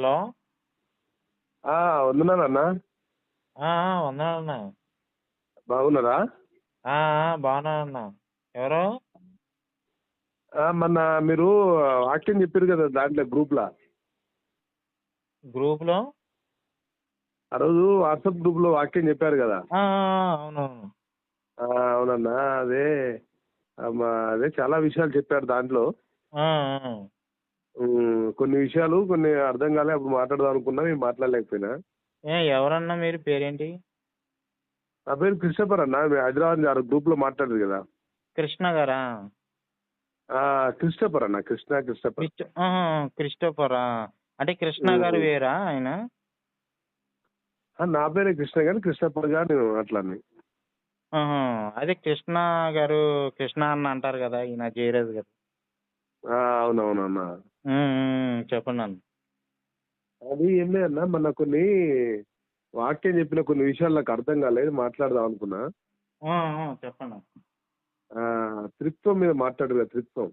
Hello? ఆ, వందనాలన్నా వందనాలన్నా బాగున్నారా? బాగున్నానన్నా ఎవరు? మొన్న మీరు వాక్యం చెప్పారు కదా దాంట్లో గ్రూప్లో గ్రూప్లో ఆ రోజు వాట్సాప్ గ్రూప్లో వాక్యం చెప్పారు కదా. అవునవును. అవునన్నా అదే అదే చాలా విషయాలు చెప్పారు దాంట్లో. కొన్ని విషయాలు కొన్ని అర్థం కాలే అప్పుడు మాట్లాడదాం అనుకున్నా నేను మాట్లాడలేకపోయినా. ఏ ఎవరన్నా మీరు పేరేంటి? నా పేరు క్రిస్టఫర్ అన్న మీరు హైదరాబాద్ ఆ గ్రూప్లో మాట్లాడారు కదా. కృష్ణ గారా? ఆ, క్రిస్టఫర్ అన్న కృష్ణ క్రిస్టఫర్ క్రిస్ట ఆహా, క్రిస్టోఫరా అంటే కృష్ణ గారు. వేరా ఆయన? ఆ, నా పేరే కృష్ణ కానీ క్రిస్టఫర్గా నేను. ఆహా, అదే కృష్ణ గారు కృష్ణ అన్న అంటారు కదా ఈయన జయరాజు గారు. అవునవునన్నా. చెప్పండి అన్న. అది ఏం లేదన్నా మొన్న కొన్ని వాక్యం చెప్పిన కొన్ని విషయాలు నాకు అర్థం కాలేదు మాట్లాడదాం అనుకున్నా. చెప్పండి అన్న. త్రిత్వం మీద మాట్లాడు కదా త్రిత్వం.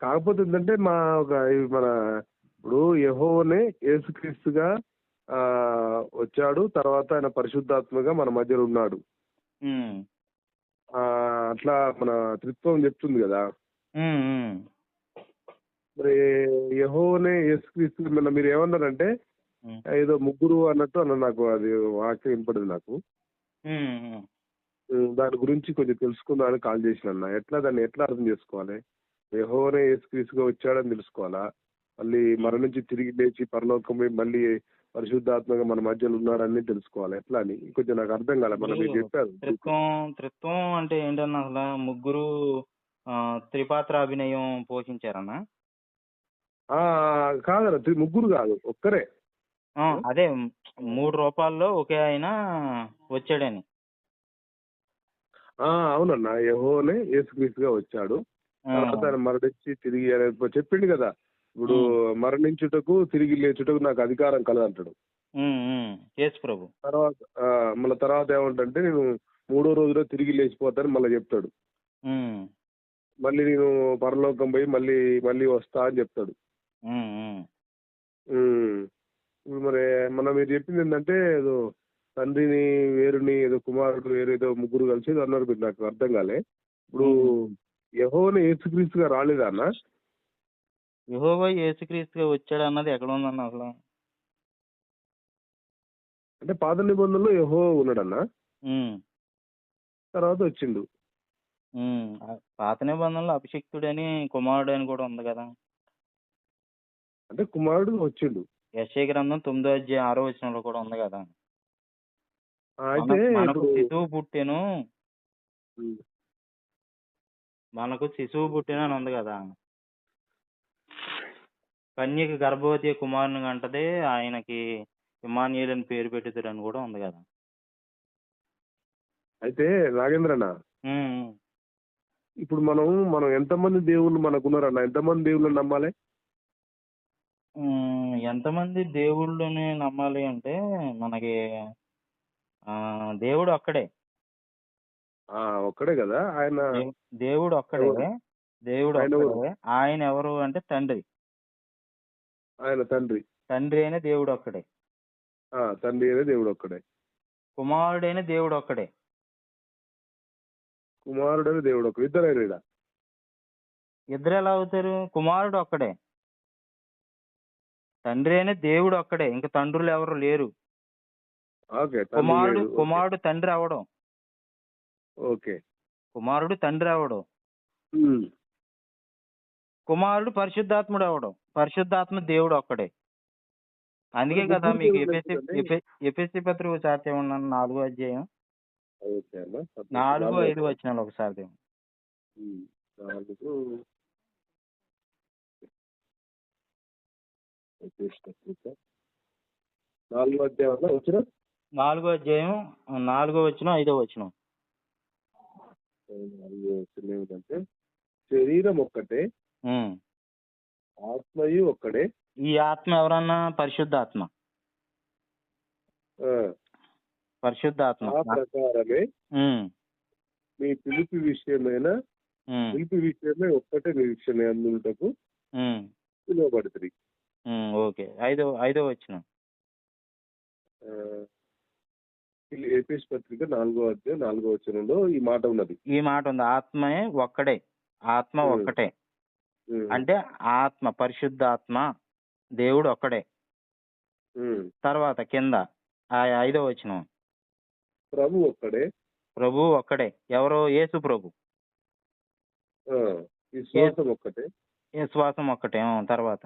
కాకపోతే ఏంటంటే మా ఒక మన ఇప్పుడు యెహోవానే యేసుక్రీస్తుగా ఆ, వచ్చాడు. తర్వాత ఆయన పరిశుద్ధాత్మగా మన మధ్యలో ఉన్నాడు. అట్లా మన త్రిత్వం చెప్తుంది కదా. మరి యెహోవానే యేసుక్రీస్తు మన మీరు ఏమన్నారంటే ఏదో ముగ్గురు అన్నట్టు అన్న నాకు అది వాక్యం వినపడింది నాకు దాని గురించి కొంచెం తెలుసుకుందామని కాల్ చేసిన అన్న. ఎట్లా దాన్ని ఎట్లా అర్థం చేసుకోవాలి? యెహోవానే యేసుక్రీస్తుగా వచ్చాడని తెలుసుకోవాలా? మళ్ళీ మరణించి తిరిగి లేచి పరలోకం మళ్ళీ పరిశుద్ధాత్మగా మన మధ్యలో ఉన్నాడని తెలుసుకోవాలి. ఎట్లా అని? కొంచెం నాకు అర్థం కాలే మనం చెప్పారు. త్రిత్వం త్రిత్వం అంటే ఏంటన్నా అసలు ముగ్గురు త్రిపాత్ర అభినయం పోషించారన్నా? ఆ, కాదన్న ముగ్గురు కాదు ఒక్కరే. ఆ, అదే మూడు రూపాల్లో ఒకే ఆయన వచ్చాడని. ఆ, అవునన్న యెహోవానే యేసుక్రీస్తుగా వచ్చాడు. ఆ, తర్వాత ఆయన మరణించి తిరిగి ఆయన ఇప్పుడు చెప్పిండు కదా ఇప్పుడు మరణించుటకు తిరిగి లేచుటకు నాకు అధికారం కలదంటాడు. ఉమ్, ఉమ్, యేసు ప్రభు. తర్వాత ఆ, మళ్ళీ తర్వాత ఏమంటే నేను మూడో రోజులో తిరిగి లేచిపోతాను మళ్ళీ చెప్తాడు. ఉమ్, మళ్ళీ నేను పరలోకం పోయి మళ్ళీ మళ్ళీ వస్తా అని చెప్తాడు. ఇప్పుడు మరి మన మీరు చెప్పింది ఏంటంటే ఏదో తండ్రిని వేరుని ఏదో కుమారుడు వేరు ఏదో ముగ్గురు కలిసి అన్నారు మీరు నాకు అర్థం కాలే. ఇప్పుడు యహోని యేసుక్రీస్తుగా రాలేదా అన్న? యెహోవా యేసుక్రీస్తుగా వచ్చాడు అన్నది ఎక్కడ ఉందన్న అసలు? అంటే పాత నిబంధనలో యహో ఉన్నాడన్న? తర్వాత వచ్చిండు. ఆ పాత నిబంధనలో అభిషిక్తుడని కుమారుడు అని కూడా ఉంది కదా. అంటే కుమారుడు వచ్చిండు. యశ్ఐ గ్రంథం తొమ్మిదో అధ్యాయం ఆరో వచనంలో కూడా ఉంది కదా. ఆ, అయితే మన- మనకు ఇప్పుడు శిశువు పుట్టెను. మనకు శిశువు పుట్టెను అని ఉంది కదా. కన్యకి గర్భవతి కుమారుని కంటదే ఆయనకి ఇమానియేల్ అని పేరు పెట్టుతారు అని కూడా ఉంది కదా. అయితే నాగేంద్రన్న. ఇప్పుడు మనం మనం ఎంతమంది దేవుళ్ళు మనకున్నారన్న ఎంతమంది దేవుళ్ళని నమ్మాలి? ఎంతమంది దేవుళ్ళని నమ్మాలి అంటే మనకి ఆ దేవుడు ఒక్కడే. ఆ ఒక్కడే కదా? ఆయన దేవ్- దేవుడు ఒక్కడే. ఎవరు? దేవుడు ఆయన ఎవరు? ఒక్కడే. ఆయన ఎవరు అంటే తండ్రి. ఆయన తండ్రి. తండ్రి అయిన దేవుడు ఒక్కడే. ఆ తండ్రి అనే దేవుడు ఒక్కడే. కుమారుడైన దేవుడు ఒక్కడే. కుమారుడు అనే దేవుడు ఒక్కడు ఇద్దరు ఈడ. ఇద్దరు ఎలా అవుతారు కుమారుడు ఒక్కడే. తండ్రి అయిన దేవుడు ఒక్కడే. ఇంకా తండ్రులు ఎవరు లేరు. కుమారుడు. కుమారుడు తండ్రి అవడం ఓకే. కుమారుడు తండ్రి అవడం. కుమారుడు పరిశుద్ధాత్ముడు అవడం పరిశుద్ధాత్మ దేవుడు ఒక్కడే. అందుకే కదా మీకు ఎపిఎస్సి? ఎపిఎస్సి పత్రిక ఒకసారి ఉన్నాను నాలుగో అధ్యాయం. నాలుగు ఐదు వచ్చినాలు ఒకసారి. నాలుగు నాలుగు అధ్యాయం వచ్చిన? నాలుగో అధ్యాయం నాలుగో వచ్చిన ఐదో వచ్చిన. వచ్చిన ఏమిటంటే శరీరం ఒక్కటే ఆత్మయు ఒక్కడే. ఈ ఆత్మ ఎవరన్నా? పరిశుద్ధాత్మ. ఆ, పరిశుద్ధాత్మ. ప్రకారమే మీ పిలిపి విషయమైన పిలిపి విషయమే ఒక్కటే నిరీక్షణ అందుటకు. పిలువబడుతుంది ఓకే. ఐదో ఐదో వచ్చిన ఏపీఎస్ పత్రిక నాలుగో అధ్యాయం నాలుగో వచనంలో ఈ మాట ఉన్నది. ఈ మాట ఉంది. ఆత్మే ఒక్కడే ఆత్మ. ఒక్కటే. అంటే ఆత్మ పరిశుద్ధ ఆత్మ దేవుడు ఒక్కడే. తర్వాత కింద ఆ ఐదో వచ్చిన ప్రభు ఒక్కడే. ప్రభు ఒక్కడే. ఎవరో యేసు ప్రభు. విశ్వాసం ఒక్కటే. విశ్వాసం ఒక్కటే? తర్వాత.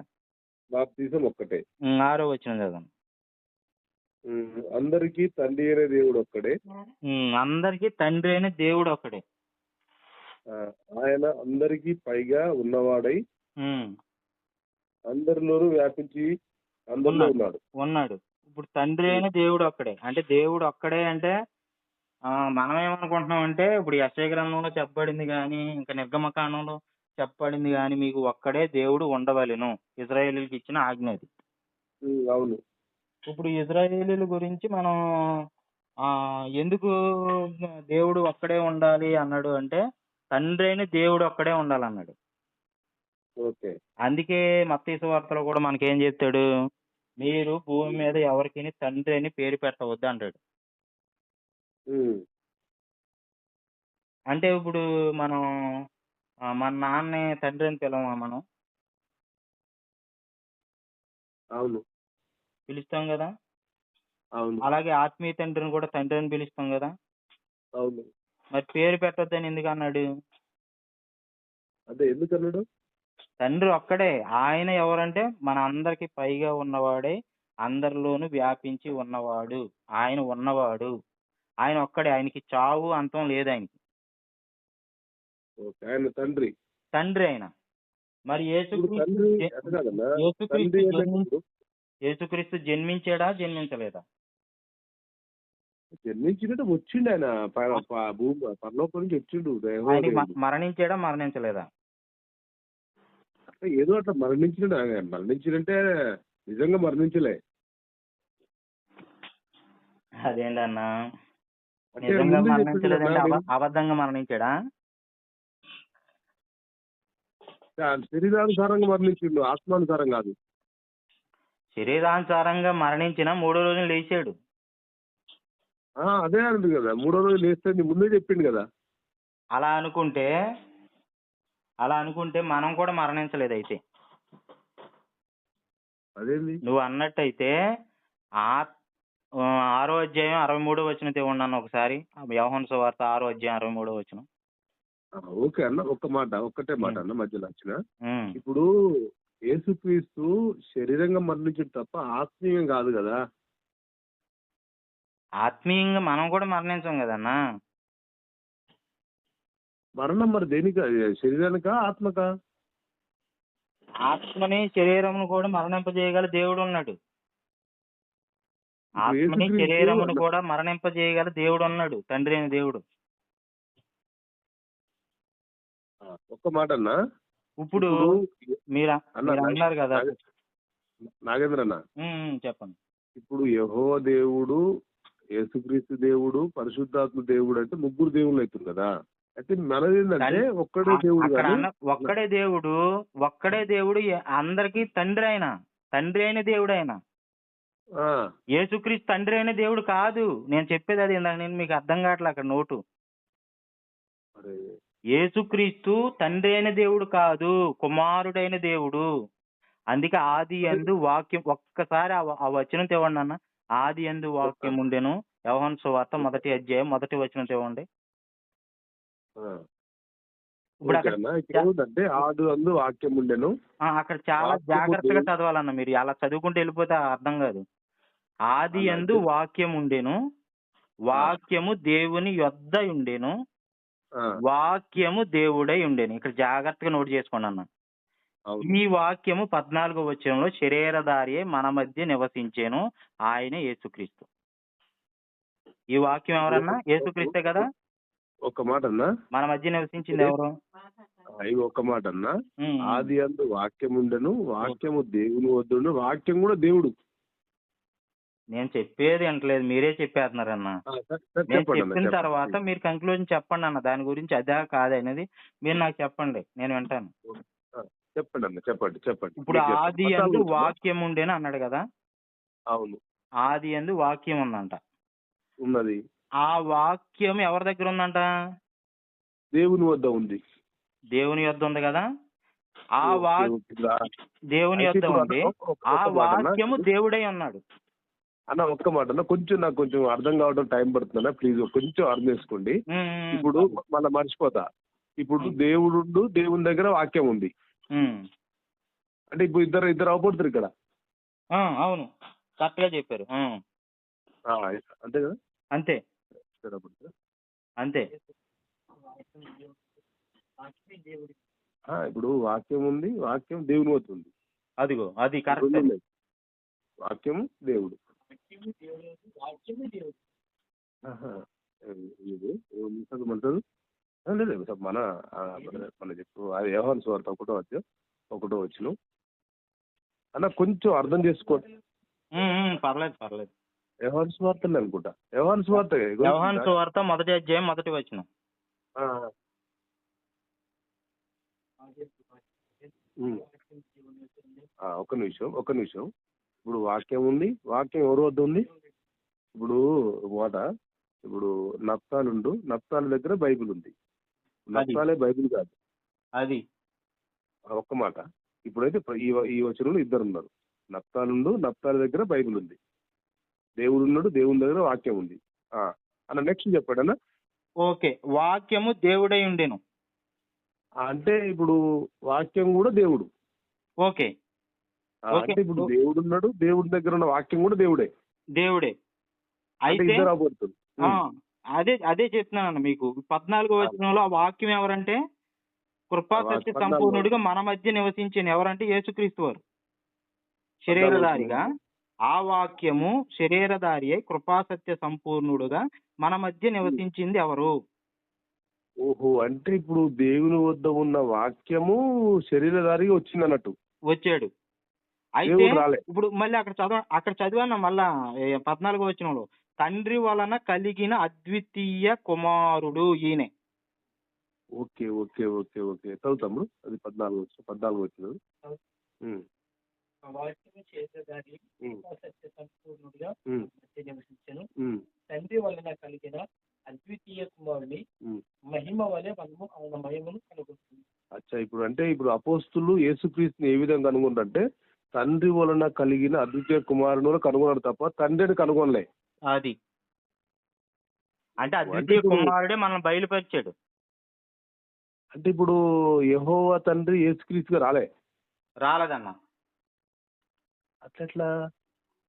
బాప్తిజం ఒక్కటే. ఆరో వచ్చిన చదవండి ఉమ్, అందరికీ తండ్రి అయిన దేవుడు ఒక్కడే. అందరికీ తండ్రి అయిన దేవుడు ఒక్కడే. ఆయన అందరికీ పైగా ఉన్నవాడై అందరిలోనూ వ్యాపించి అందరిలో. ఉన్నాడు. ఉన్నాడు. ఇప్పుడు తండ్రి అయిన దేవుడు ఒక్కడే. అంటే దేవుడు ఒక్కడే అంటే ఆ, మనం ఏమనుకుంటున్నాం అంటే ఇప్పుడు యశయ గ్రంథంలో చెప్పబడింది కానీ ఇంకా నిర్గమకాండంలో చెప్పబడింది కానీ మీకు ఒక్కడే దేవుడు ఉండవలెను. ఇజ్రాయేలీలకు ఇచ్చిన ఆజ్ఞ అది. అవును. ఇప్పుడు ఇజ్రాయేలీల గురించి మనం ఆ ఎందుకు దేవుడు ఒక్కడే ఉండాలి అన్నాడు అంటే తండ్రి అయిన దేవుడు ఒక్కడే ఉండాలన్నాడు. ఓకే. అందుకే మత్తయి వార్తలో కూడా మనకేం చెప్తాడు మీరు భూమి మీద ఎవరికి తండ్రి అని పేరు పెట్టవద్దు అంటాడు. అంటే ఇప్పుడు మనం మన నాన్నని తండ్రి అని పిలవమా మనం? అవును. పిలుస్తాం కదా? అవును. అలాగే ఆత్మీయ తండ్రిని కూడా తండ్రి అని పిలుస్తాం కదా? అవును. మరి పేరు పెట్టొద్దని ఎందుకు అన్నాడు? అదే ఎందుకన్నాడు తండ్రి ఒక్కడే. ఆయన ఎవరంటే మన అందరికి పైగా ఉన్నవాడే. అందరిలోనూ వ్యాపించి ఉన్నవాడు. ఆయన ఉన్నవాడు. ఆయన ఒక్కడే ఆయనకి చావు అంతం లేదు ఆయనకి. ఆయన తండ్రి. తండ్రి ఆయన. మరి యేసుక్రీస్తు జన్మించాడా జన్మించలేదా? జన్మించినట్టు వచ్చిండు ఆయన భూమి పరలోకం నుంచి వచ్చిండు. మరణించాడా మరణించలేదా? ఏదో అట్లా మరణించినట్టు ఆయన మరణించినంటే నిజంగా మరణించలే. అదేంటన్నా? నిజంగా మరణించలేదంటే అబద్ధంగా మరణించాడా? శరీరానుసారంగా మరణించిండు. ఆత్మానుసారం కాదు. శరీరానుసారంగా మరణించిన మూడో రోజున లేచాడు. ఆ, అదే అంటుంది కదా. మూడో రోజు లేస్తే ముందే చెప్పిండు కదా. అలా అనుకుంటే అలా అనుకుంటే మనం కూడా మరణించలేదు అయితే అదేంది? నువ్వు అన్నట్టయితే ఆ ఆ, ఆరో అధ్యాయం అరవై మూడో వచ్చిన ఉన్నాను ఒకసారి. వ్యవహన్ సువార్త ఆరో అధ్యాయం అరవై మూడో వచ్చిన ఓకే అన్న ఒక్క మాట ఒక్కటే మాట అన్న మధ్యలో వచ్చిన. ఇప్పుడు యేసుక్రీస్తు శరీరంగా మరణించడం తప్ప ఆత్మీయం కాదు కదా? ఆత్మీయంగా మనం కూడా మరణించాం కదన్నా? మరణం మరి దేనిక? శరీరానికా ఆత్మకా? ఆత్మని శరీరమును కూడా మరణింపజేయగల దేవుడు ఉన్నాడు. ఆత్మని శరీరమును కూడా మరణింపజేయగల దేవుడు ఉన్నాడు తండ్రి అయిన దేవుడు. ఒక్క మాట అన్న ఇప్పుడు మీరు అన్న, మీరు అన్నారు కదా. నాగ- నాగేంద్ర అన్న చెప్పండి. ఇప్పుడు యహో దేవుడు యేసుక్రీస్తు దేవుడు పరిశుద్ధాత్మ దేవుడు అంటే ముగ్గురు దేవుళ్ళు అవుతుంది కదా. అయితే మనది ఏంటంటే ఒక్కడే దేవుడు ఒక్కడే దేవుడు ఒక్కడే దేవుడు అందరికీ తండ్రి అయిన తండ్రి అయిన దేవుడు ఆయన యేసుక్రీస్తు తండ్రి అయిన దేవుడు కాదు. నేను చెప్పేది అది ఇందాక నేను మీకు అర్థం కావట్లే అక్కడ నోటు. యేసుక్రీస్తు తండ్రి అయిన దేవుడు కాదు కుమారుడైన దేవుడు. అందుకే ఆది అందు వాక్యం ఒక్కసారి ఆ వచనం తెవ్వండి అన్న. ఆది అందు వాక్యం ఉండెను. యవహన్ సువార్త మొదటి అధ్యాయం మొదటి వచనం ఓకే అక్కడ అన్న ఇక్కడ ఏముందంటే ఆదు అందు వాక్యం ఉండెను. ఆ, అక్కడ చాలా జాగ్రత్తగా చదవాలన్న మీరు. అలా చదువుకుంటూ వెళ్ళిపోతే అర్థం కాదు. ఆది. అందు వాక్యం ఉండెను వాక్యము దేవుని యొద్ద ఉండెను వాక్యము దేవుడై ఉండేను ఇక్కడ జాగ్రత్తగా నోట్ చేసుకోండి అన్న. ఈ వాక్యము పద్నాలుగో వచనంలో శరీరధారి మన మధ్య నివసించేను ఆయన యేసుక్రీస్తు. ఈ వాక్యం ఎవరన్నా? యేసుక్రీస్తే కదా? ఒక మాట అన్న మన మధ్య నివసించింది ఎవరు? ఇవి ఒక మాట అన్న. ఆది అందు వాక్యం ఉండెను వాక్యము దేవుని వద్దుండు వాక్యం కూడా దేవుడు. నేను చెప్పేది అంటలేదు మీరే సరే, సరే, నేను అన్న, చెప్పిన. తర్వాత మీరు కంక్లూజన్ చెప్పండి అన్న. దాని గురించి అదా కాదనేది మీరు నాకు చెప్పండి. నేను వింటాను. చెప్పండి అన్న చెప్పండి చెప్పండి. ఇప్పుడు ఆది. అందు వాక్యం ఉండేని అన్నాడు కదా? అవును. ఆది అందు వాక్యం ఉందంట. ఉన్నది. ఆ వాక్యం ఎవరి దగ్గర ఉందంట? దేవుని వద్ద ఉంది. దేవుని యొద్ద ఉంది కదా? ఆ ఓకే, వా ఓకే. రా- దేవుని ఇప్పుడు ఉంది. అన్న, ఆ అన్న. వాక్యము దేవుడై ఉన్నాడు. అన్న ఒక్క మాట అన్న కొంచెం నాకు కొంచెం అర్థం కావడం టైం పడుతుందన్న ప్లీజ్ కొంచెం అర్థం చేసుకోండి. ఇప్పుడు మళ్ళీ మర్చిపోతా. ఇప్పుడు. దేవుడు దేవుని దగ్గర వాక్యం ఉంది. అంటే ఇప్పుడు ఇద్దరు ఇద్దరు అవపడుతారు ఇక్కడ. అవును. కరెక్ట్గా చెప్పారు అంతే కదా? అంతే. అంతే. ఆ, ఇప్పుడు వాక్యం ఉంది వాక్యం దేవుని ఉంది అదిగో అది కరెక్ట్. వాక్యము దేవుడు. ఇది? లేదు లేదు, సార్ మన మన- చెప్పు అది వ్యవహార స్వార్థ ఒకటో వచ్చి ఒకటో వచ్చిన అన్న కొంచెం అర్థం ఉమ్, పర్లేదు పర్లేదు. వ్యవహార స్వార్థ అనుకుంటా. వ్యవహార స్వార్థ వ్యవహాన్ సువార్త మొదటి అధ్యాయం మొదటి వచ్చిన ఒక్క నిమిషం ఒక్క నిమిషం. ఇప్పుడు వాక్యం ఉంది వాక్యం ఎవరి వద్ద ఉంది? ఇప్పుడు మాట ఇప్పుడు నప్తాలుండు నప్తాల దగ్గర బైబిల్ ఉంది. నప్తాలే బైబిల్ కాదు. అది. ఒక్క మాట. ఇప్పుడైతే ఈ వచనంలో ఇద్దరు ఉన్నారు నప్తాలుండు నప్తాల దగ్గర బైబిల్ ఉంది. దేవుడు ఉన్నాడు దేవుని దగ్గర వాక్యం ఉంది. ఆ, అన్న నెక్స్ట్ చెప్పాడు అన్న. ఓకే వాక్యము దేవుడై ఉండెను. అంటే ఇప్పుడు వాక్యం కూడా దేవుడు. ఓకే. అంటే ఇప్పుడు దేవుడు ఉన్నాడు దేవుడి దగ్గర ఉన్న వాక్యం కూడా దేవుడే. దేవుడే. అయితే అదే అదే చెప్తున్నాను మీకు. పద్నాలుగో వచనంలో ఆ వాక్యం ఎవరంటే కృపా సత్య సంపూర్ణుడిగా మన మధ్య నివసించిన ఎవరంటే యేసుక్రీస్తు వారు. శరీరధారిగా ఆ వాక్యము శరీరధారి అయి కృపా సత్య సంపూర్ణుడుగా మన మధ్య నివసించింది ఎవరు? ఓహో అంటే ఇప్పుడు దేవుని వద్ద ఉన్న వాక్యము శరీరధారిగా వచ్చింది అన్నట్టు వచ్చాడు. అయితే ఇప్పుడు మళ్ళీ అక్కడ చదవ అక్కడ చదివాను మళ్ళా పద్నాలుగో వచనంలో తండ్రి వలన కలిగిన అద్వితీయ కుమారుడు ఈయనే. Okay okay okay okay. చదువుతాము అది పద్నాలుగు వచ్చి పద్నాలుగు వచ్చిన చేసేదాన్ని. సత్య సంపూర్ణుడిగా నివసించను తండ్రి వలన కలిగిన అద్వితీయ కుమారుని. మహిమ వలె మనము ఆయన మహిమను కనుగొంటుంది అచ్చా ఇప్పుడు అంటే ఇప్పుడు అపోస్తులు యేసుక్రీస్తుని ఏ విధంగా కనుగొంటే తండ్రి వలన కలిగిన అద్వితీయ కుమారుని కనుగొన్నాడు తప్ప తండ్రిని కనుగొనలే. అది. అంటే అద్వితీయ కుమారుడే మనల్ని బయలుపరిచాడు. అంటే ఇప్పుడు యెహోవా తండ్రి యేసుక్రీస్తుగా రాలే. రాలేదన్న. అట్లెట్లా?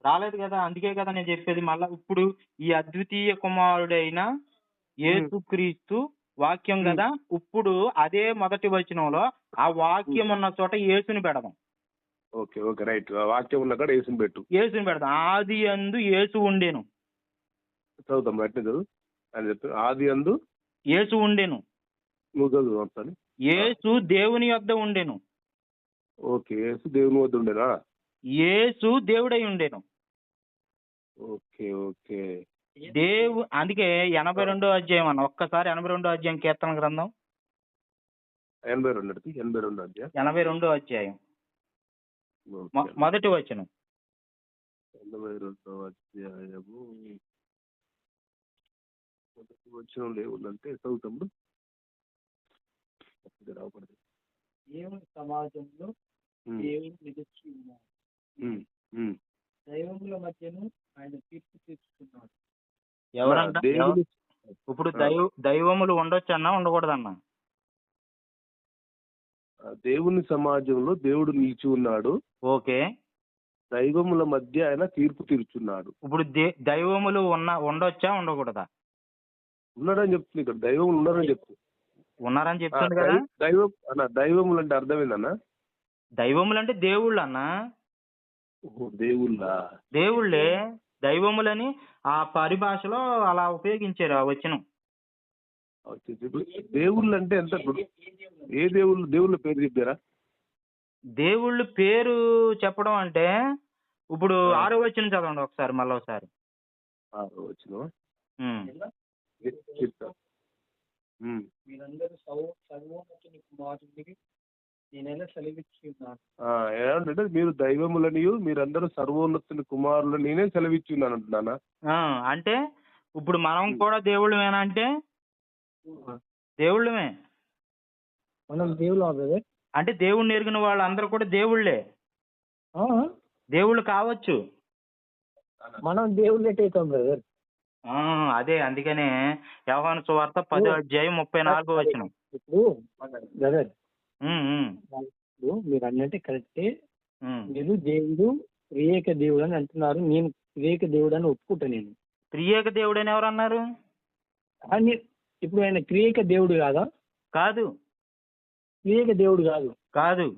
రాలేదు కదా అందుకే కదా నేను చెప్పేది. మళ్ళా ఇప్పుడు ఈ అద్వితీయ కుమారుడైన యేసుక్రీస్తు వాక్యం కదా ఇప్పుడు అదే మొదటి వచనంలో ఆ వాక్యం ఉన్న చోట యేసుని పెడదాం. Okay okay right. వాక్యం ఉన్న కాడ యేసుని పెట్టు. యేసుని పెడదాం ఆది అందు యేసు ఉండేను. చదువుతాం అట్నే చదువు. అని చెప్పి ఆది అందు యేసు ఉండెను. నువ్వు చదువు ఒకసారి యేసు దేవుని యొద్ద ఉండెను. ఓకే యేసు దేవుని వద్ద ఉండేనా? యేసు దేవుడై ఉండెను. Okay okay. దేవు అందుకే ఎనభై రెండో అధ్యాయం అన్న. ఒక్కసారి ఎనభై రెండో అధ్యాయం కీర్తన గ్రంథం. ఎనభై రెండు ఎనభై రెండు అధ్యాయం. ఎనభై రెండో అధ్యాయం. మొదటి వచనం. ఎనభై రెండవ అధ్యాయము మొదటి వచనం లేవుందంటే చదువుతాము రావకూడదు దేవుని సమాజంలో దేవుని నిలిచి ఉమ్. దైవముల మధ్యను ఆయన తీర్పు తీర్చుకున్నాడు. ఎవరంట? ఇప్పుడు దైవ దైవములు ఉండొచ్చు అన్నా ఉండకూడదన్నా? దేవుని సమాజంలో దేవుడు నిలిచి ఉన్నాడు. ఓకే. దైవముల మధ్య ఆయన తీర్పు తీర్చున్నాడు. ఇప్పుడు దే- దైవములు ఉన్న ఉండొచ్చా ఉండకూడదా? ఉన్నాడని చెప్తుంది ఇక్కడ. దైవం ఉన్నారని చెప్తుంది. ఉన్నారని ఆ, చెప్తుంది కదా? దై- దైవం అన్న దైవములు అంటే అర్థమైందన్న? దైవములు అంటే దేవుళ్ళు అన్న ఓహో, దేవుళ్ళా? దేవుళ్ళే దైవములని ఆ పరిభాషలో అలా ఉపయోగించారు ఆ వచనం. ఇప్పుడు దేవుళ్ళు అంటే ఎంత ఏ దేవుళ్ళు? దేవుళ్ళ? పేరు చెప్పారా? దేవుళ్ళు పేరు చెప్పడం అంటే ఇప్పుడు. ఆరో వచనం చదవండి ఒకసారి మళ్ళీ ఒకసారి. వచ్చిన ఉమ్. చెప్తా ఉమ్, మీరందరూ సర్వ సర్వోన్నతుని కుమారునికి నేనైనా సెలవిచ్చి ఉన్నాను. ఆ, ఏమంటే మీరు దైవములనియు మీరందరూ సర్వోన్నతుని కుమారులు నేనే సెలవిచ్చి ఉన్నాను అంటున్నానా? ఆ, అంటే ఇప్పుడు మనం కూడా దేవుళ్ళమేనా అంటే దేవుళ్ళమే. మనం బ్రదర్ అంటే దేవుణ్ణి ఎరిగిన వాళ్ళందరూ కూడా దేవుళ్ళే. దేవుళ్ళు కావచ్చు. మనం దేవుడు అవుతాం బ్రదర్. అదే అందుకనే యోహాను సువార్త పదో అధ్యాయం ముప్పై నాలుగో వచ్చిన ఇప్పుడు బ్రదర్. ఇప్పుడు మీరు అన్నట్టు కరెక్టే. మీరు దేవుడు త్రియేక దేవుడు అని అంటున్నారు. నేను త్రియేక దేవుడు అని ఒప్పుకుంటా నేను. త్రియేక దేవుడు అని ఎవరు అన్నారు? అని ఇప్పుడు ఆయన త్రియేక దేవుడు కాదా? కాదు. త్రియేక దేవుడు కాదు. కాదు.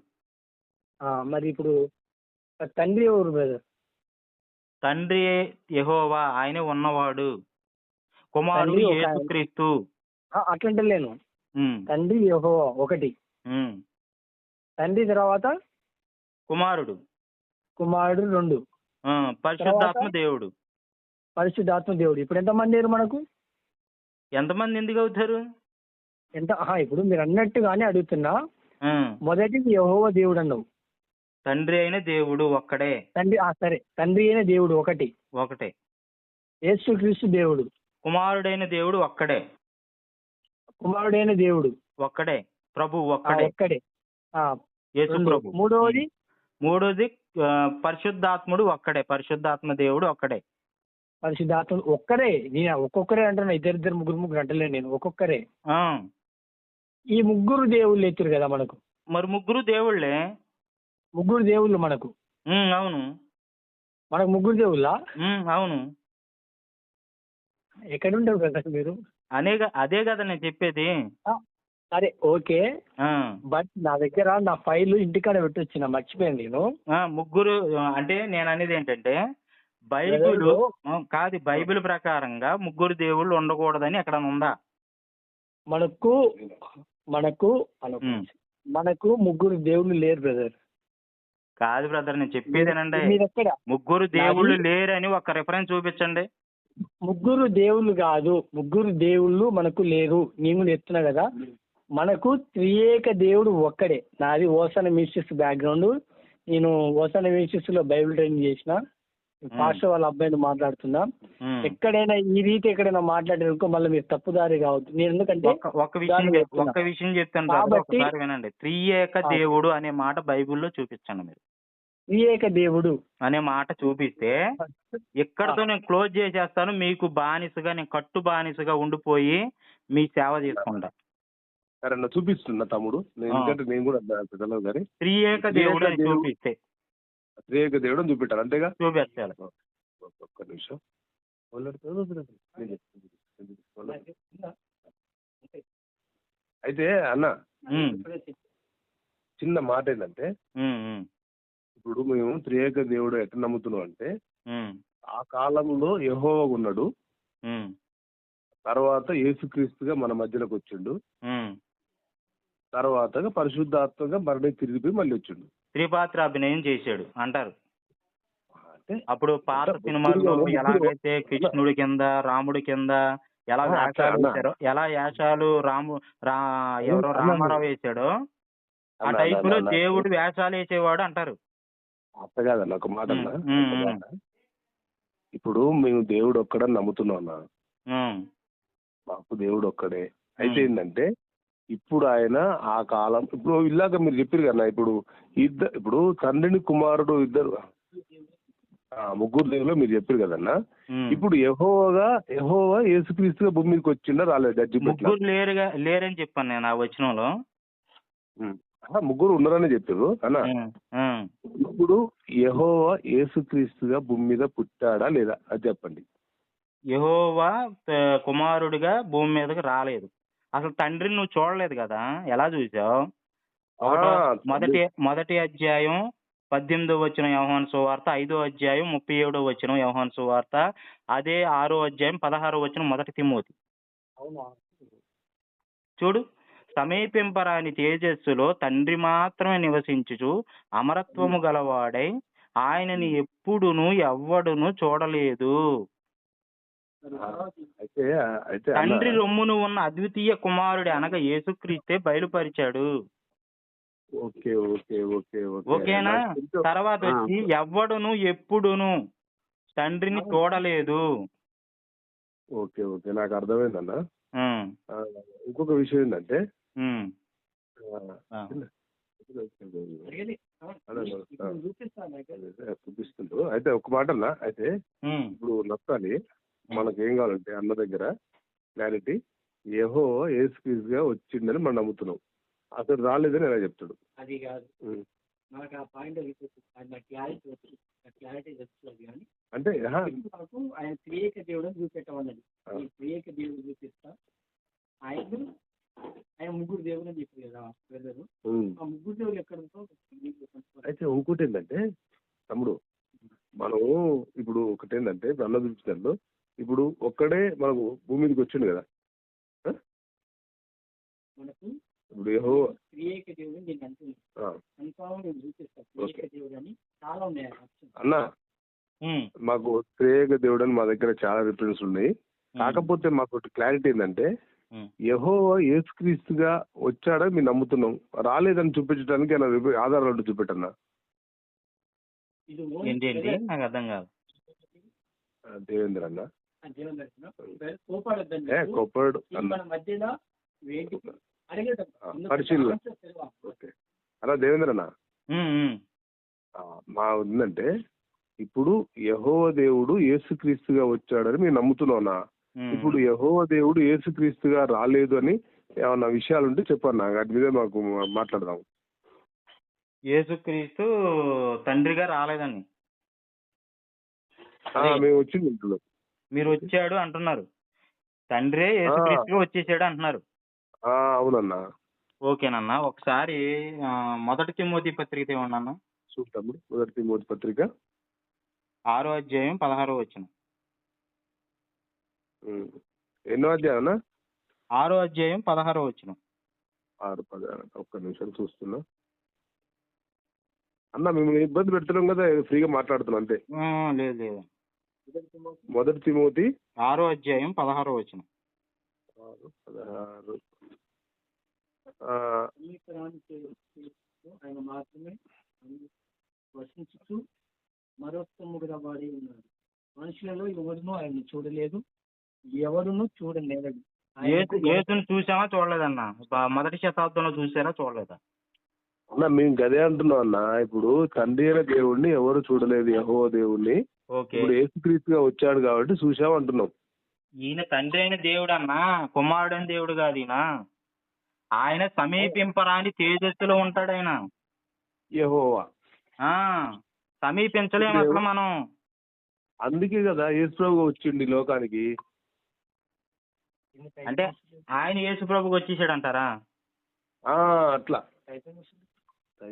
ఆ, మరి ఇప్పుడు తండ్రి ఎవరు బ్రదర్? తండ్రి యెహోవా ఆయనే ఉన్నవాడు. కుమారుడు తండ్రి ఒక ఆయన. యేసుక్రీస్తు. అట్లంటే లేను ఉమ్, తండ్రి యహో ఒకటి. ఉమ్. తండ్రి తర్వాత? కుమారుడు. కుమారుడు రెండు. ఆ, పరిశుద్ధాత్మ తర్వాత? దేవుడు. పరిశుద్ధాత్మ దేవుడు. ఇప్పుడు ఎంతమంది లేరు మనకు? ఎంతమంది ఎందుకు అవుతారు? ఎంత ఆహా, ఇప్పుడు మీరు అన్నట్టుగానే అడుగుతున్నా. ఆ, మొదటిది యహోవ దేవుడు అన్నావు తండ్రి అయిన దేవుడు ఒక్కడే. తండ్రి ఆ సరే. తండ్రి అయిన దేవుడు ఒకటి. ఒకటే. యేసు క్రీస్తు దేవుడు. కుమారుడైన దేవుడు ఒక్కడే. కుమారుడైన దేవుడు. ఒక్కడే. ప్రభు ఆ, ఒక్కడే. ఒక్కడే. ఆ, యేసు రెండు. ప్రభు. మూడవది మూడోది ఆ, పరిశుద్ధాత్ముడు ఒక్కడే. పరిశుద్ధాత్మ దేవుడు ఒక్కడే. పరిశుద్ధాత్మ ఒక్కరే నేను ఒక్కొక్కరే అంటున్నా ఇద్దరు ఇద్దరు ముగ్గురు ముగ్గురు అంటలేను నేను ఒక్కొక్కరే. ఈ ముగ్గురు దేవుళ్ళు ఎత్తురు కదా మనకు. మరి ముగ్గురు దేవుళ్ళే? ముగ్గురు దేవుళ్ళు మనకు. అవును. మనకు ముగ్గురు దేవుళ్ళా? అవును. ఎక్కడ ఉంటారు కదా మీరు? అనే అదే కదా నేను చెప్పేది. సరే ఓకే. బట్ నా దగ్గర నా ఫైల్ ఇంటికాడ పెట్టొచ్చిన మర్చిపోయాను నేను. ముగ్గురు అంటే నేను అనేది ఏంటంటే బైబిల్ కాదు బైబిల్ ప్రకారంగా ముగ్గురు దేవుళ్ళు ఉండకూడదని ఎక్కడ ఉందా? మనకు మనకు మనకు- ముగ్గురు దేవుళ్ళు లేరు బ్రదర్. కాదు బ్రదర్ నేను చెప్పేదేనండి ముగ్గురు దేవుళ్ళు లేరని ఒక రిఫరెన్స్ చూపించండి. ముగ్గురు దేవుళ్ళు కాదు ముగ్గురు దేవుళ్ళు మనకు లేరు. నేను చెప్తున్నా కదా మనకు త్రియేక దేవుడు ఒక్కడే. నాది ఓసన మిస్టిస్ బ్యాక్గ్రౌండ్. నేను ఓసన మిస్టిస్లో బైబిల్ ట్రైనింగ్ చేసిన. పాస్టర్ వాళ్ళ అబ్బాయిని మాట్లాడుతున్నా. ఎక్కడైనా ఈ రీతి ఎక్కడైనా మాట్లాడారనుకో మళ్ళీ మీరు తప్పుదారి కావద్దు నేను ఎందుకంటే ఒక్క విషయం. ఒక్క విషయం చెప్తాను కాబట్టి- ఒకసారి వినండి త్రియేక ఆ. దేవుడు అనే మాట బైబిల్లో చూపించండి మీరు త్రియేక దేవుడు అనే మాట చూపిస్తే ఇక్కడతో నేను క్లోజ్ చేసేస్తాను మీకు బానిసగా నేను కట్టు బానిసగా ఉండిపోయి మీ సేవ చేసుకుంటా సరే చూపిస్తున్నా తమ్ముడు నేను ఆ. ఎందుకంటే నేను కూడా కానీ త్రియేక దేవుడు అని దేవుడు. చూపిస్తే త్రియేక దేవుడు అని చూపెట్టాను అంతేగా? చూపించాలి ఒక్క నిమిషం. అయితే అన్న చిన్న మాట ఏంటంటే ఇప్పుడు మేము త్రియేక దేవుడు ఎట్లా నమ్ముతున్నాం అంటే ఆ కాలంలో యెహోవా ఉన్నాడు. తర్వాత యేసుక్రీస్తుగా మన మధ్యలోకి వచ్చిండు. తర్వాత పరిశుద్ధాత్మగా మరణి తిరిగిపోయి మళ్ళీ వచ్చిండు. త్రిపాత్రాభినయం చేశాడు అంటారు అంటే అప్పుడు పాత సినిమాల్లో ఎలాగైతే కృష్ణుడి కింద రాముడి కింద ఎలా వేషాలు. వేశారో ఎలా వేషాలు రాము రా ఎవరో రామారావు వేశాడో ఆ టైప్లో. దేవుడు వేషాలు వేసేవాడు అంటారు కాదన్న ఒక మాట. ఇప్పుడు మేము దేవుడు ఒక్కడని నమ్ముతున్నాం మాకు దేవుడు ఒక్కడే అయితే. ఏంటంటే ఇప్పుడు ఆయన ఆ కాలం ఇప్పుడు ఇలాగ మీరు చెప్పారు కదా ఇప్పుడు ఇద్దరు ఇప్పుడు తండ్రిని కుమారుడు ఇద్దరు ఆ, ముగ్గురు దేవులో మీరు చెప్పారు కదన్నా. ఇప్పుడు యహోవగా యహోవా యేసుక్రీస్తుగా భూమి మీదకి వచ్చిండా రాలేదు జడ్జి ముగ్గురు లేరుగా లేరని చెప్పాను నేను ఆ వచనంలో. ముగ్గురు ఉన్నారని చెప్పారు అన్న. ఇప్పుడు యహోవా యేసుక్రీస్తుగా భూమి మీద పుట్టాడా లేదా? అది చెప్పండి. యెహోవా కుమారుడిగా భూమి మీదకి రాలేదు. అసలు తండ్రిని నువ్వు చూడలేదు కదా? ఎలా చూసావు? ఒకటో మొదటి మొదటి అధ్యాయం పద్దెనిమిదో వచ్చిన యోహాను సువార్త ఐదో అధ్యాయం ముప్పై ఏడో వచ్చిన యోహాను సువార్త అదే ఆరో అధ్యాయం పదహారో వచ్చిన మొదటి తిమోతి. అవునా? చూడు సమీపింపరాని తేజస్సులో తండ్రి మాత్రమే నివసించుచు అమరత్వము గలవాడై ఆయనని ఎప్పుడును ఎవ్వడును చూడలేదు. అయితే అయితే తండ్రి రొమ్మును ఉన్న అద్వితీయ కుమారుడి అనగా యేసుక్రీస్తే బయలుపరిచాడు. Okay okay okay okay. ఓకేనా? తర్వాత వచ్చి ఎవ్వడును ఎప్పుడును తండ్రిని చూడలేదు. Okay okay. నాకు అర్థమైందన్న. ఇంకొక విషయం ఏంటంటే చూపిస్తుండ్రు అయితే ఒక మాట అన్న అయితే ఇప్పుడు నప్పాలి మనకి ఏం కావాలంటే అన్న దగ్గర క్లారిటీ ఏహో ఏసు గా వచ్చిందని మనం నమ్ముతున్నాం. అతడు రాలేదని ఎలా చెప్తాడు? అది కాదు. ఉం. నాకు ఆ పాయింట్ క్లారిటీ కానీ అంటే ఆయన త్రియేక దేవుడు చూపెట్టమన్నది. ఈ త్రియేక దేవుడు చూపిస్తా. ఆయన ఆయన ముగ్గురు దేవుడు అని చెప్పారు కదా బ్రదరు. ఆ ముగ్గురు దేవుడు ఎక్కడ అయితే ఇంకోటి ఏంటంటే తమ్ముడు మనం ఇప్పుడు ఒకటి ఏంటంటే అన్న చూపించినట్లు ఇప్పుడు ఒక్కడే మనకు భూమి మీదకి వచ్చిండు కదా? మనకు ఇప్పుడు త్రియేక త్రియేక. అన్న మాకు త్రేక దేవుడు అని మా దగ్గర చాలా రిఫరెన్స్ ఉన్నాయి. కాకపోతే మాకు క్లారిటీ ఏంటంటే. యహో యేసుక్రీస్తుగా వచ్చాడని మేము నమ్ముతున్నాం. రాలేదని చూపించడానికి ఆధారాలు చూపెట్టన్నా. ఇది ఓన్లీ ఏంటి ఏంటి? brother, నాకు అర్థం కాదు. ఆ, దేవేంద్ర అన్న పరిశీలన. అలా దేవేంద్ర అన్న ఉమ్, ఉమ్, ఆ, మా ఉందంటే ఇప్పుడు యహోవ దేవుడు యేసుక్రీస్తుగా వచ్చాడని మేము నమ్ముతున్నాం ఉమ్. ఇప్పుడు యహోవ దేవుడు యేసుక్రీస్తుగా రాలేదు అని ఏమన్నా విషయాలు ఉంటే చెప్పన్నా వాటి మీద మాకు మాట్లాడదాం యేసుక్రీస్తు తండ్రిగా రాలేదండి ఆ, మేము వచ్చింది ఇంట్లో. మీరు వచ్చాడు అంటున్నారు. తండ్రే యేసుక్రీస్తుగా వచ్చేసాడు అంటున్నారు. ఆ, అవునన్నా. ఓకేనన్నా ఒకసారి ఆ, మొదటి తిమోతి పత్రిక ఇవ్వండి చూస్తాము మొదటి తిమోతి పత్రిక. ఆరో అధ్యాయం పదహారో వచ్చిన ఉం. ఎన్నో అధ్యాయం ఆరో అధ్యాయం పదహారో వచ్చిన ఆరు పదహారు ఒక్క నిమిషం చూస్తున్నా. అన్న మిమ్మల్ని ఇబ్బంది పెడుతున్నాం కదా ఫ్రీగా మాట్లాడుతున్నాం అంతే. లేదు లేదు. మొదటి తిమోతి? ఆరో అధ్యాయం పదహారో వచ్చిన ఆరు పదహారు. ఆయన మాత్రమే వర్షించుతూ వాడి ఉన్నాడు. మనుషులలో ఎవరునూ ఆయన చూడలేదు ఎవరునూ చూడలేరడు యేసు యేసుని చూసామా చూడలేదన్నా? మొదటి శతాబ్దంలో చూసారా చూడలేదా? అన్న మేము గదే అంటున్నాం అన్న ఇప్పుడు తండ్రి అయిన దేవుడిని ఎవరు చూడలేదు యహో దేవుడిని ఓకే ఇప్పుడు యేసుక్రీస్తుగా వచ్చాడు కాబట్టి చూసాం అంటున్నాం. ఈయన తండ్రి అయిన దేవుడు అన్నా కుమారుడు అయిన దేవుడు కాదు ఈయన. ఆయన సమీపింపరాని తేజస్సులో ఉంటాడు ఆయన యహోవా. ఆ సమీపించలేము అసలు మనం. అందుకే కదా యేసు ప్రభు వచ్చింది ఈ లోకానికి. అంటే ఆయన యేసు ప్రభుకి వచ్చేసాడు అంటారా ఆ అట్లా.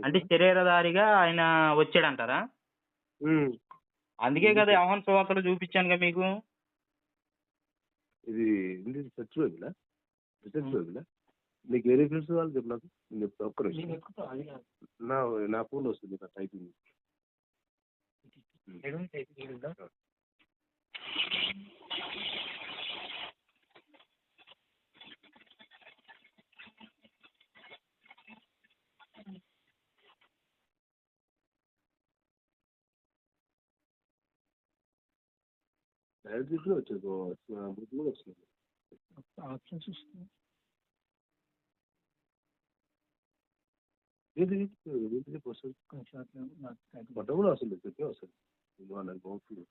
అంటే శరీరధారిగా ఆయన వచ్చాడంటారా. అందుకే కదా యవహన్ సువార్తలు చూపించాను కదా మీకు. ఇది ఇది చర్చ్ బైబిలా చర్చ్ బైబిలా నీకు ఏ రిఫరెన్స్ కావాలి చెప్పు నాకు? నేను చెప్తా ఒక్క నిమిషం. నా నా ఫోన్ వస్తుంది నా టైపింగ్ డైరెక్ట్ వచ్చేది బుక్ కూడా వస్తుంది ఆప్షన్స్ వస్తుంది ఏది? ఏంటిది వస్తుంది కొంచెం అట్లా నాకు type బట్ట కూడా వస్తుంది చెప్పే వస్తుంది. ఇది నాకు బాగుంటుంది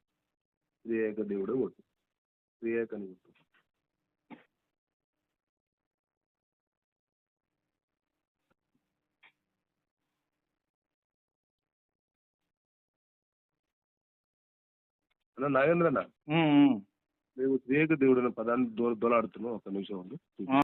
శ్రీయేక దేవుడే కొట్టు కొట్టు అన్న నాగేంద్ర అన్న. మేము శ్రీయేక దేవుడు అనే పదాన్ని దొలాడుతున్నాం. ఒక నిమిషం ఉంది